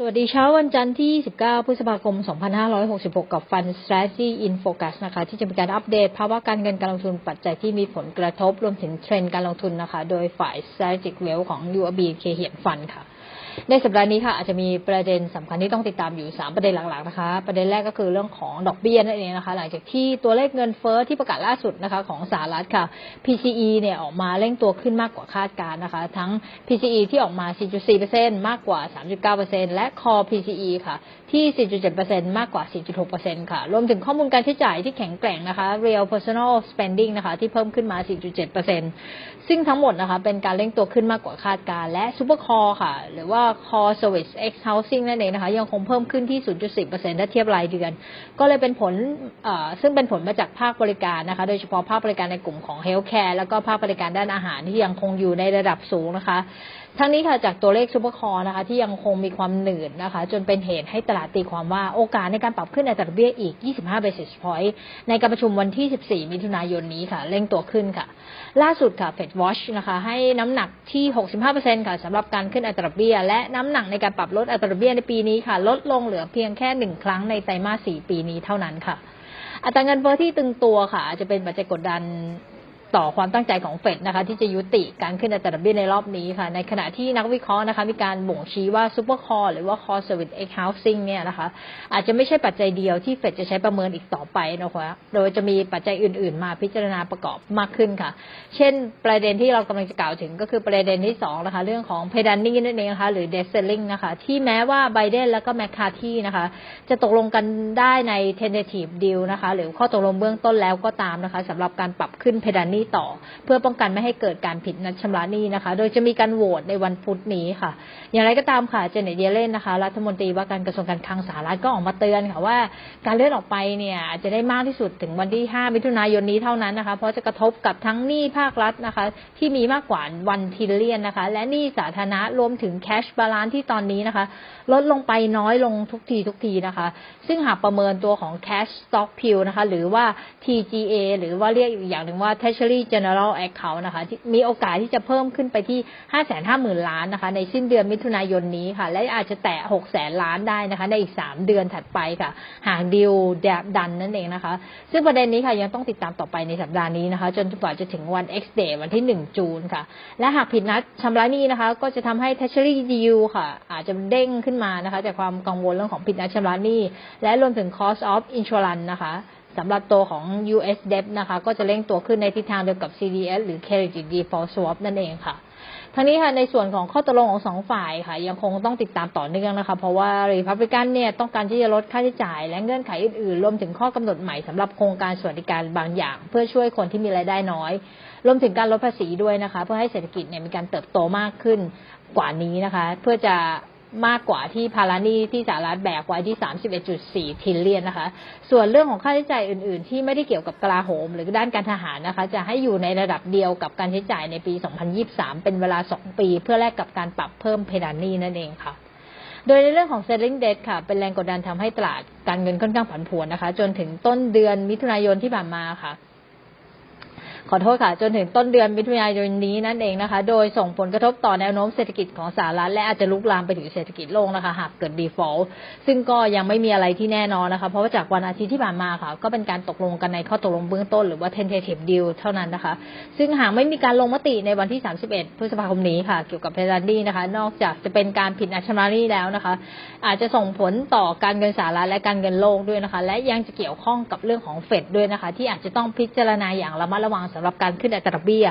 สวัสดีเช้าวันจันทร์ที่ 19 พฤษภาคม 2566 กับ Fund Strategy in Focus นะคะ ที่จะมีการอัปเดตภาวะการเงินการลงทุนปัจจัยที่มีผลกระทบรวมถึงเทรนด์การลงทุนนะคะ โดยฝ่าย Strategic Wealth ของ UOB เคเหียนฟันค่ะ ในสัปดาห์นี้ค่ะอาจจะมีประเด็นสำคัญที่ต้องติดตามอยู่ 3 ประเด็นหลักๆนะคะ ประเด็นแรกก็คือเรื่องของดอกเบี้ยนั่นเองนะคะ หลังจากที่ตัวเลขเงินเฟ้อที่ประกาศล่าสุดนะคะของสหรัฐค่ะ PCE เนี่ยออกมาเร่งตัวขึ้นมากกว่าคาดการนะคะ ทั้ง PCE ที่ออกมา 4.4%มากกว่า 3.9%และ Core PCE ค่ะ ที่ 4.7%มากกว่า 4.6%ค่ะ รวมถึงข้อมูลการใช้จ่ายที่แข็งแกร่งนะคะ Real Personal Spending นะคะ ที่เพิ่มขึ้นมา 4.7%ซึ่งทั้งหมดนะคะเป็นการเร่งตัวขึ้นมากกว่าคาดการและ Super Core ค่ะ หรือว่า Core Service X Housing นั่นเองนะคะ ยังคงเพิ่มขึ้นที่ 0.4%ถ้าเทียบรายเดือน ก็เลยเป็นผลซึ่งเป็นผลมาจากภาคบริการนะคะ โดยเฉพาะภาคบริการในกลุ่มของ Healthcare แล้วก็ภาคบริการด้านอาหารที่ยังคงอยู่ในระดับสูงนะคะ ทั้งนี้ค่ะจากตัวเลขซูเปอร์คอร์นะคะ ที่ยังคงมีความหนืดนะคะ จนเป็นเหตุให้ตลาดตีความว่าโอกาสในการปรับขึ้นอัตราดอกเบี้ยอีก 25 basis point ในการประชุมวันที่ 14 มิถุนายนนี้ค่ะ เร่งตัวขึ้นค่ะ ล่าสุดค่ะ Fed Watch นะคะ ให้น้ำหนักที่ 65%ค่ะสำหรับการขึ้นอัตราดอกเบี้ยและน้ำหนักในการปรับลดอัตราดอกเบี้ยในปีนี้ค่ะ ลดลงเหลือเพียงแค่หนึ่งครั้งในไตรมาสสี่ปีนี้เท่านั้นค่ะอัตราเงินเฟ้อที่ตึงตัวค่ะอาจจะเป็นปัจจัยกดดัน ต่อความตั้งใจของเฟดนะคะที่จะยุติการขึ้นอัตราดอกเบี้ยในรอบนี้ค่ะ ในขณะที่นักวิเคราะห์นะคะมีการบ่งชี้ว่าซูเปอร์คอร์หรือว่า Core Service X Housing เนี่ยนะคะอาจจะไม่ใช่ปัจจัยเดียวที่เฟดจะใช้ประเมินอีกต่อไปนะคะโดยจะมีปัจจัยอื่น ๆ มาพิจารณาประกอบมากขึ้นค่ะ เช่น ประเด็นที่เรากำลังจะกล่าวถึงก็คือประเด็นที่สองนะคะเรื่องของ p a d a n n i n g นั่นเองนะคะหรือ debt ceiling นะคะที่แม้ว่าไบเดนแล้วก็แมคคาที่นะคะจะตกลงกันได้ใน tentative deal นะคะหรือข้อตกลงเบื้องต้นแล้วก็ตามนะคะสำหรับการปรับขึ้น p a d a n n i n g ต่อ เพื่อป้องกันไม่ให้เกิดการผิดนัดชำระหนี้นะคะ โดยจะมีการโหวตในวันพุธนี้ค่ะ อย่างไรก็ตามค่ะเจเนตเยเลนนะคะรัฐมนตรีว่าการกระทรวงการคลังสหรัฐก็ออกมาเตือนค่ะว่า การเลื่อนออกไปเนี่ยจะได้มากที่สุดถึงวันที่ 5 มิถุนายนนี้เท่านั้นนะคะ เพราะจะกระทบกับทั้งหนี้ภาครัฐนะคะ ที่มีมากกว่าวันทิลเลียนนะคะ และหนี้สาธารณะรวมถึงแคชบาลานที่ตอนนี้นะคะ ลดลงไปน้อยลงทุกทีทุกทีนะคะ ซึ่งหากประเมินตัวของ cash stock p i l นะคะ หรือว่า TGA หรือว่าเรียกอีกอย่างหนึ่งว่า Treasury General Account นะคะที่มีโอกาสที่จะเพิ่มขึ้นไปที่ 550,000 ล้านนะคะ ในสิ้นเดือนมิถุนายนนี้ค่ะ และอาจจะแตะ 600,000 ล้านได้นะคะ ในอีก 3 เดือนถัดไปค่ะ หากดิวดันนั่นเองนะคะ ซึ่งประเด็นนี้ค่ะยังต้องติดตามต่อไปในสัปดาห์นี้นะคะ จนกว่าจะถึงวัน X day วันที่ 1 จูนค่ะ และหากผิดนัดชำระหนี้นะคะ ก็จะทำให้ Treasury yield ค่ะ อาจจะเด้งขึ้นมานะคะจากความกังวลเรื่องของผิดนัดชำระหนี้และรวมถึง cost of insurance นะคะ สำหรับตัวของ US debt นะคะ ก็จะเร่งตัวขึ้นในทิศทางเดียวกับ CDS หรือ Credit Default Swap นั่นเองค่ะทั้งนี้ค่ะในส่วนของข้อตกลงของสองฝ่ายค่ะ ยังคงต้องติดตามต่อเนื่องนะคะ เพราะว่า Republican เนี่ยต้องการที่จะลดค่าใช้จ่าย และเงื่อนไขอื่นๆ รวมถึงข้อกำหนดใหม่สำหรับโครงการสวัสดิการบางอย่าง เพื่อช่วยคนที่มีรายได้น้อย รวมถึงการลดภาษีด้วยนะคะ เพื่อให้เศรษฐกิจเนี่ยมีการเติบโตมากขึ้นกว่านี้นะคะ เพื่อจะ มากกว่าที่ภาระหนี้ที่สหรัฐแบกไว้ที่ 31.4ทิลเลียนนะคะ ส่วนเรื่องของค่าใช้จ่ายอื่น ๆ ที่ไม่ได้เกี่ยวกับกลาโหม หรือด้านการทหารนะคะ จะให้อยู่ในระดับเดียวกับการใช้จ่ายในปี 2023 เป็นเวลา 2 ปี เพื่อแลกกับการปรับเพิ่มเพดานหนี้นั่นเองค่ะโดยในเรื่องของ selling debt ค่ะ เป็นแรงกดดันทำให้ตลาดการเงินค่อนข้างผันผวนนะคะ จนถึงต้นเดือนมิถุนายนที่ผ่านมาค่ะ ขอโทษค่ะ จนถึงต้นเดือนมิถุนายนนี้นั่นเองนะคะ โดยส่งผลกระทบต่อแนวโน้มเศรษฐกิจของสหรัฐและอาจจะลุกลามไปถึงเศรษฐกิจโลกนะคะ หากเกิด default ซึ่งก็ยังไม่มีอะไรที่แน่นอนนะคะ เพราะว่าจากวันอาทิตย์ที่ผ่านมาค่ะ ก็เป็นการตกลงกันในข้อตกลงเบื้องต้นหรือว่า tentative deal เท่านั้นนะคะ ซึ่งหากไม่มีการลงมติในวันที่ 31 พฤษภาคมนี้ค่ะ เกี่ยวกับเพดานหนี้นะคะ นอกจากจะเป็นการผิดนัดชำระหนี้แล้วนะคะ อาจจะส่งผลต่อการเงินสหรัฐและการเงินโลกด้วยนะคะ และยังจะเกี่ยวข้องกับเรื่องของเฟดด้วยนะคะ ที่อาจจะต้องพิจารณาอย่างระมัดระวังสำหรับการขึ้นอัตราดอกเบี้ย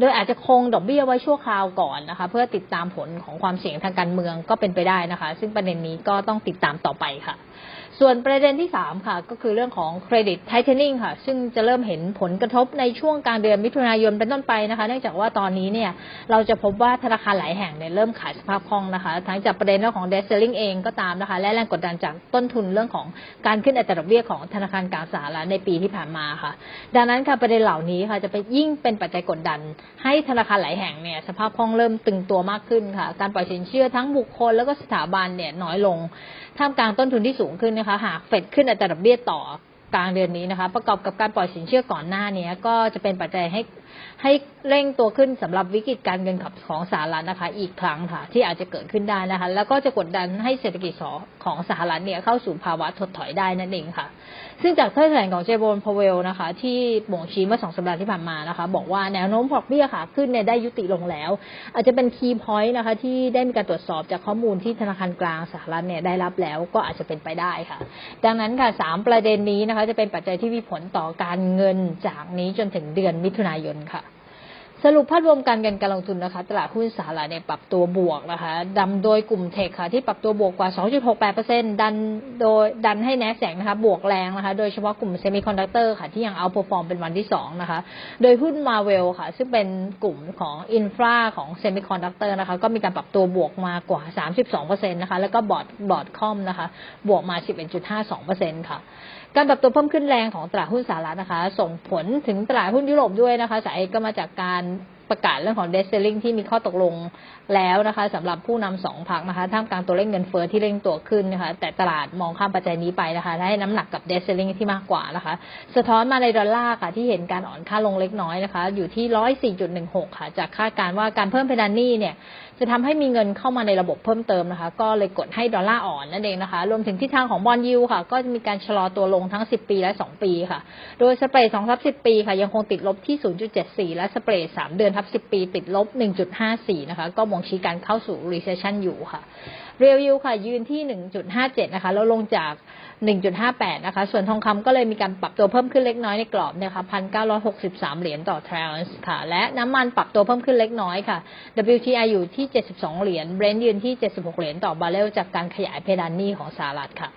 โดยอาจจะคงดอกเบี้ยไว้ชั่วคราวก่อนนะคะ เพื่อติดตามผลของความเสี่ยงทางการเมืองก็เป็นไปได้นะคะ ซึ่งประเด็นนี้ก็ต้องติดตามต่อไปค่ะ ส่วนประเด็นที่ 3 ค่ะ ก็คือเรื่องของ credit tightening ค่ะ ซึ่งจะเริ่มเห็นผลกระทบในช่วงกลางเดือนมิถุนายนเป็นต้นไปนะคะ เนื่องจากว่าตอนนี้เนี่ยเราจะพบว่าธนาคารหลายแห่งเนี่ยเริ่มขายสภาพคล่องนะคะ ทั้งจากประเด็นเรื่องของ debt ceiling เองก็ตามนะคะ และแรงกดดันจากต้นทุนเรื่องของการขึ้นอัตราดอกเบี้ยของธนาคารกลางสหรัฐในปีที่ผ่านมาค่ะ ดังนั้นค่ะประเด็นเหล่านี้ค่ะจะไปยิ่งเป็นปัจจัยกดดัน ให้ธนาคารหลายแห่งเนี่ยสภาพคล่องเริ่มตึงตัวมากขึ้นค่ะ การปล่อยสินเชื่อทั้งบุคคลแล้วก็สถาบันเนี่ยน้อยลงท่ามกลางต้นทุนที่สูงขึ้นนะคะ หากเฟดขึ้นอัตราดอกเบี้ยต่อ กลางเดือนนี้นะคะ ประกอบกับการปล่อยสินเชื่อก่อนหน้านี้ก็จะเป็นปัจจัยให้ให้เร่งตัวขึ้นสำหรับวิกฤตการเงินของสหรัฐนะคะ อีกครั้งค่ะ ที่อาจจะเกิดขึ้นได้นะคะ แล้วก็จะกดดันให้เศรษฐกิจของสหรัฐเนี่ยเข้าสู่ภาวะถดถอยได้นั่นเองค่ะ ซึ่งจากถ้อยแถลงของเจโบนพาเวลนะคะ ที่บ่งชี้เมื่อสองสัปดาห์ที่ผ่านมานะคะ บอกว่าแนวโน้มดอกเบี้ยค่ะขึ้นเนี่ยได้ยุติลงแล้ว อาจจะเป็นคีย์พอยต์นะคะ ที่ได้มีการตรวจสอบจากข้อมูลที่ธนาคารกลางสหรัฐเนี่ยได้รับแล้วก็อาจจะเป็นไปได้ค่ะ ดังนั้นค่ะสามประเด็นนี้นะคะจะเป็นปัจจัยที่มีผลต่อการเงินจากนี้จนถึงเดือนมิถุนายนค่ะ สรุปภาพรวมการเงินการลงทุนนะคะ ตลาดหุ้นสหรัฐเนี่ยปรับตัวบวกนะคะดำโดยกลุ่มเทคค่ะที่ปรับตัวบวกกว่า 2.68%ดันโดยดันให้แนสแสงนะคะบวกแรงนะคะ โดยเฉพาะกลุ่มเซมิคอนดักเตอร์ค่ะที่ยังเอาพอฟอร์มเป็นวันที่ 2 นะคะ โดยหุ้นมาเวลค่ะ ซึ่งเป็นกลุ่มของอินฟราของเซมิคอนดักเตอร์นะคะ ก็มีการปรับตัวบวกมากว่า 32%นะคะ แล้วก็บอร์ดบอร์ดคอมนะคะ บวกมา 11.52%ค่ะการปรับตัวเพิ่มขึ้นแรงของตลาดหุ้นสหรัฐนะคะ ส่งผลถึงตลาดหุ้นยุโรปด้วยนะคะสาเหตุก็มาจากการ ประกาศเรื่องของเดซเซลลิงที่มีข้อตกลงแล้วนะคะสำหรับผู้นำสองพักนะคะท่ามกลางตัวเลขเงินเฟ้อที่เร่งตัวขึ้นนะคะแต่ตลาดมองข้ามปัจจัยนี้ไปนะคะให้น้ำหนักกับเดซเซลลิงที่มากกว่านะคะ สะท้อนมาในดอลลาร์ค่ะที่เห็นการอ่อนค่าลงเล็กน้อยนะคะ อยู่ที่ร้อยสี่จุดหนึ่งหกค่ะ จากคาดการว่าการเพิ่มเพดานหนี้เนี่ยจะทำให้มีเงินเข้ามาในระบบเพิ่มเติมนะคะ ก็เลยกดให้ดอลลาร์อ่อนนั่นเองนะคะ รวมถึงทิศทางของบอลยูค่ะ ก็จะมีการชะลอตัวลงทั้ง 10 ปีและ 2 ปีค่ะ โดยสเปรด2ทับ10 ปีค่ะ ยังคงติดลบที่ 0.74 และสเปรด3เดือนทับ 10 ปีติดลบ 1.54 นะคะ ก็บ่งชี้การเข้าสู่ recession อยู่ค่ะ เรียวยูค่ะ ยืนที่ 1.57 นะคะ แล้วลงจาก 1.58 นะคะ ส่วนทองคำก็เลยมีการปรับตัวเพิ่มขึ้นเล็กน้อยในกรอบนะคะ1,963 เหรียญต่อทรัลส์ค่ะ และน้ำมันปรับตัวเพิ่มขึ้นเล็กน้อยค่ะ WTI อยู่ที่ 72 เหรียญ Brent ยืนที่ 76 เหรียญต่อบาร์เรลจากการขยายเพดานหนี้ของสหรัฐค่ะ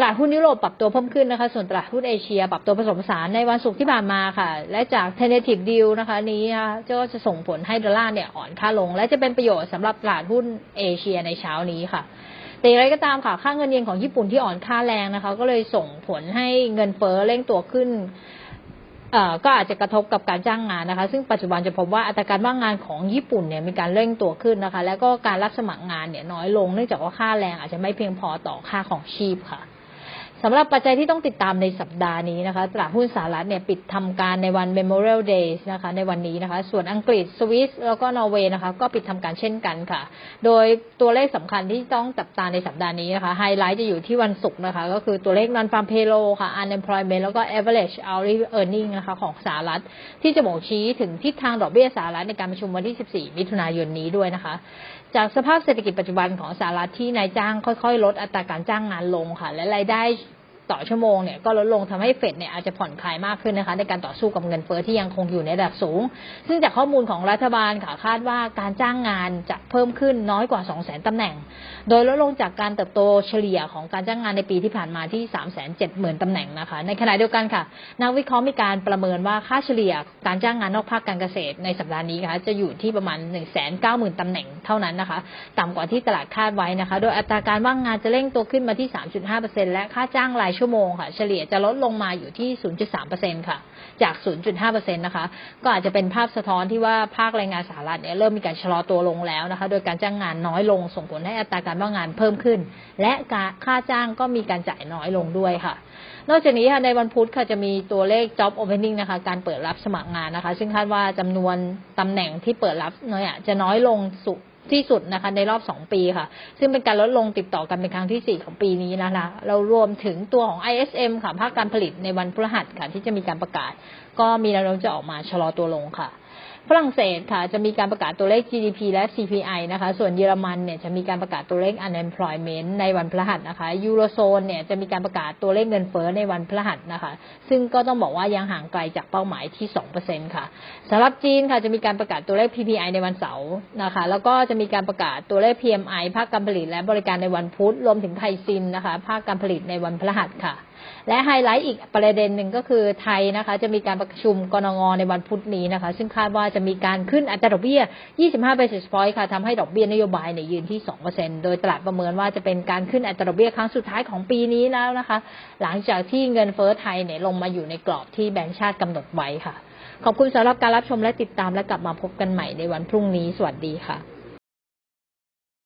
ตลาดหุ้นยุโรปปรับตัวเพิ่มขึ้นนะคะ ส่วนตลาดหุ้นเอเชีย ปรับตัวผสมผสานในวันศุกร์ที่ผ่านมาค่ะ และจาก tentative deal นะคะ นี้ก็จะส่งผลให้ดอลลาร์เนี่ยอ่อนค่าลง และจะเป็นประโยชน์สำหรับตลาดหุ้นเอเชียในเช้านี้ค่ะ แต่อย่างไรก็ตามค่ะ ค่าเงินเยนของญี่ปุ่นที่อ่อนค่าแรงนะคะ ก็เลยส่งผลให้เงินเฟ้อเร่งตัวขึ้นก็อาจจะกระทบกับการจ้างงานนะคะ ซึ่งปัจจุบันจะพบว่าอัตราการว่างงานของญี่ปุ่นเนี่ยมีการเร่งตัวขึ้นนะคะ แล้วก็การรับสมัครงานเนี่ยน้อยลงเนื่องจากว่าค่าแรงอาจจะไม่เพียงพอต่อค่าของชีพค่ะ สำหรับปัจจัยที่ต้องติดตามในสัปดาห์นี้นะคะ ตลาดหุ้นสหรัฐเนี่ยปิดทำการในวัน Memorial Day นะคะ ในวันนี้นะคะ ส่วนอังกฤษ สวิส แล้วก็นอร์เวย์นะคะ ก็ปิดทำการเช่นกันค่ะ โดยตัวเลขสำคัญที่ต้องจับตาในสัปดาห์นี้นะคะ ไฮไลท์จะอยู่ที่วันศุกร์นะคะ ก็คือตัวเลข non farm payroll ค่ะ unemployment แล้วก็ average hourly earning นะคะของสหรัฐ ที่จะบ่งชี้ถึงทิศทางดอกเบี้ยสหรัฐในการประชุมวันที่ 14 มิถุนายนนี้ด้วยนะคะ จากสภาพเศรษฐกิจปัจจุบันของสหรัฐที่นายจ้างค่อยๆ ลดอัตราการจ้างงานลงค่ะ และรายได้ ต่อชั่วโมงเนี่ยก็ลดลงทำให้เฟดเนี่ยอาจจะผ่อนคลายมากขึ้นนะคะ ในการต่อสู้กับเงินเฟ้อที่ยังคงอยู่ในระดับสูง ซึ่งจากข้อมูลของรัฐบาลค่ะคาดว่าการจ้างงานจะเพิ่มขึ้นน้อยกว่า 2 0 0 0 0 0ตำแหน่ง โดยลดลงจากการเติบโตเฉลี่ยของการจ้างงานในปีที่ผ่านมาที่ 3 7 0 0 0 0ตำแหน่งนะคะ ในขณะเดียวกันค่ะ นักวิเคราะห์มีการประเมินว่าค่าเฉลี่ยการจ้างงานนอกภาคการเกษตรในสัปดาห์นี้ค่ะจะอยู่ที่ประมาณ 1 9 0 0 0 0ตำแหน่งเท่านั้นนะคะ ต่ำกว่าที่ตลาดคาดไว้นะคะ โดยอัตราการว่างงานจะเร่งตัวขึ้นมาที่ 3.5%และค่าจ้างรายชั่วโมงค่ะ เฉลี่ยจะลดลงมาอยู่ที่ 0.3%ค่ะ จาก 0.5%นะคะ ก็อาจจะเป็นภาพสะท้อนที่ว่าภาคแรงงานสหรัฐเนี่ยเริ่มมีการชะลอตัวลงแล้วนะคะ โดยการจ้างงานน้อยลงส่งผลให้อัตราการว่างงานเพิ่มขึ้น และค่าจ้างก็มีการจ่ายน้อยลงด้วยค่ะนอกจากนี้ค่ะในวันพุธค่ะจะมีตัวเลข job opening นะคะ การเปิดรับสมัครงานนะคะ ซึ่งคาดว่าจำนวนตำแหน่งที่เปิดรับเนี่ยจะน้อยลงสุ ที่สุดนะคะในรอบ 2 ปีค่ะ ซึ่งเป็นการลดลงติดต่อกันเป็นครั้งที่ 4 ของปีนี้นะคะเรารวมถึงตัวของ ISM ค่ะภาคการผลิตในวันพฤหัสค่ะที่จะมีการประกาศ ก็มีแนวโน้มจะออกมาชะลอตัวลงค่ะ ฝรั่งเศสค่ะจะมีการประกาศตัวเลข GDP และ CPI นะคะ ส่วนเยอรมันเนี่ยจะมีการประกาศตัวเลข unemployment ในวันพฤหัสนะคะ ยูโรโซนเนี่ยจะมีการประกาศตัวเลขเงินเฟ้อในวันพฤหัสนะคะ ซึ่งก็ต้องบอกว่ายังห่างไกลจากเป้าหมายที่ 2%ค่ะสำหรับจีนค่ะจะมีการประกาศตัวเลข PPI ในวันเสาร์นะคะ แล้วก็จะมีการประกาศตัวเลข PMI ภาคการผลิตและบริการในวันพุธรวมถึงไทยซินนะคะภาคการผลิตในวันพฤหัสค่ะและไฮไลท์อีกประเด็นหนึ่งก็คือไทยนะคะ จะมีการประชุมกรงงในวันพุธนี้นะคะ ซึ่งคาดว่าจะมีการขึ้นอัตราดอกเบี้ย 25 basis point ค่ะทำให้ดอกเบี้ยนโยบายเนี่ยยืนที่ 2%โดยตลาดประเมินว่าจะเป็นการขึ้นอัตราดอกเบี้ยครั้งสุดท้ายของปีนี้แล้วนะคะ หลังจากที่เงินเฟ้อไทยเนี่ยลงมาอยู่ในกรอบที่แบงก์ชาติกำหนดไว้ค่ะ ขอบคุณสำหรับการรับชมและติดตามและกลับมาพบกันใหม่ในวันพรุ่งนี้ สวัสดีค่ะ